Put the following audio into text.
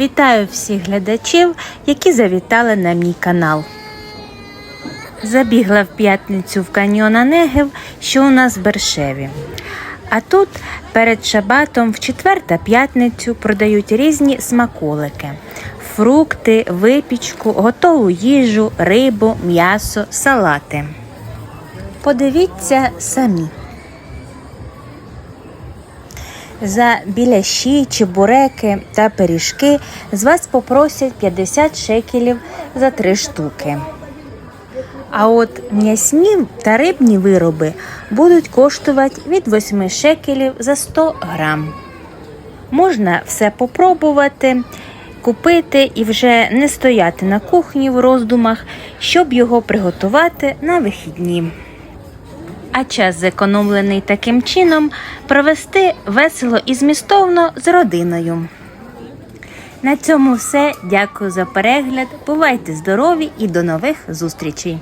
Вітаю всіх глядачів, які завітали на мій канал. Забігла в п'ятницю в каньйон Онегів, що у нас в Бершеві. А тут перед шабатом в четвер та п'ятницю продають різні смаколики: фрукти, випічку, готову їжу, рибу, м'ясо, салати. Подивіться самі. За біляші, чебуреки та пиріжки з вас попросять 50 шекелів за три штуки. А от м'ясні та рибні вироби будуть коштувати від 8 шекелів за 100 грам. Можна все попробувати, купити і вже не стояти на кухні в роздумах, щоб його приготувати на вихідні. А час зекономлений таким чином провести весело і змістовно з родиною. На цьому все. Дякую за перегляд. Бувайте здорові і до нових зустрічей!